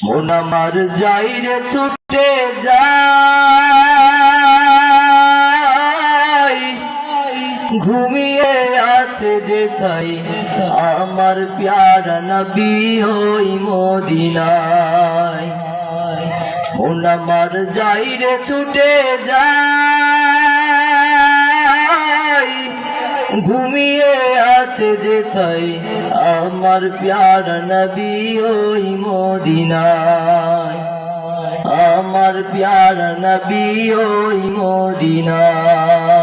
মন আমার যাই রে ছুটে যাই ঘুমিয়ে আছে যে তাই আমার প্যারা নবী ওই মদিনায়। মন আমার যাই রে ছুটে যাই ঘুমিয়ে আছে যে তাই আমার প্যারা নবী ওই মদিনায়। আমার প্যারা নবী ওই মদিনায়।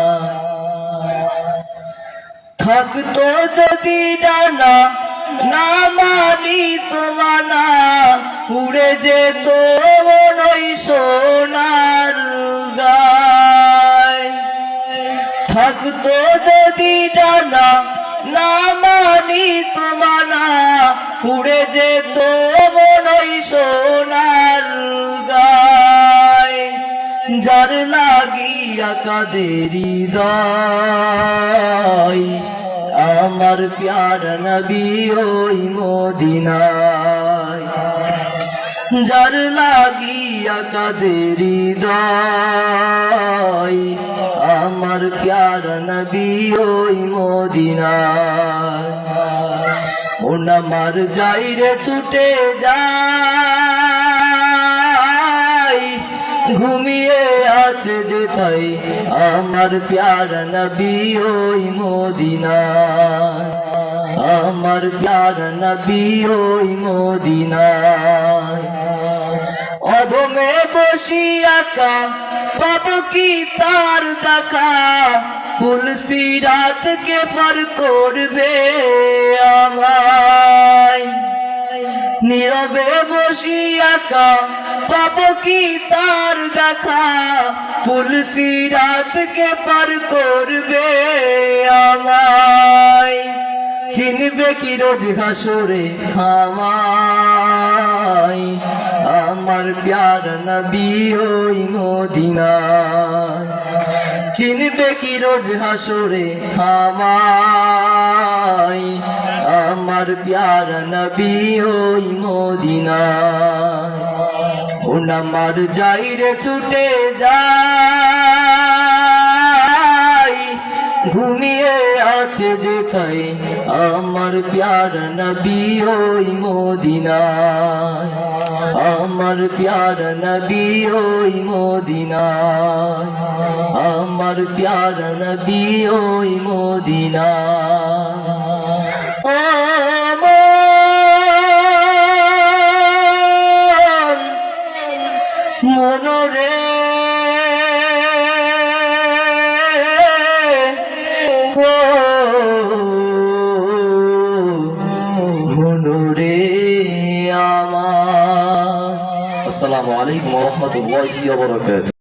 থাকতো যদি ডানা, না মানি তোমানা, উড়ে যেত নই সোনার গায়। থাকতো যদি ডানা মানি তোমানা উড়ে যেত ওই সোনার গায় যার লাগিয়া কাদেরি দাই আমার প্যার নবী ওই মদিনায়। যার লাগিয়া কাদেরি দাই আমার প্যার নবী ওই মদিনায়। মন আমার যাই রে ছুটে যাই। ঘুমিয়ে আছে যে তাই আমার প্যারা নবী ওই মদিনায়। আমার প্যারা নবী ওই মদিনায়। অধমে বসিয়া কা পাব কি তার দেখা? তুলসী রাতকে পার করবে আমায়। নীরবে বসিয়াকা পাব কি তার দেখা? তুলসী রাতকে পার করবে আমায়। চিনবে কি রোজ হাসরে খামাই আমার প্যার নবী ওই মদিনায়। চিনবে কি রোজ হাসরে খামাই আমার প্যার নবী ওই মদিনায়। ওন আমার যাই রে ছুটে যাই ঘুমিয়ে আছে যে তাই আমার প্যার নবী ওই মদিনায়। আমার প্যার নবী ওই মদিনায়। আমার প্যার নবী ওই মন। মনরে আমার। আসসালামু আলাইকুম ওয়া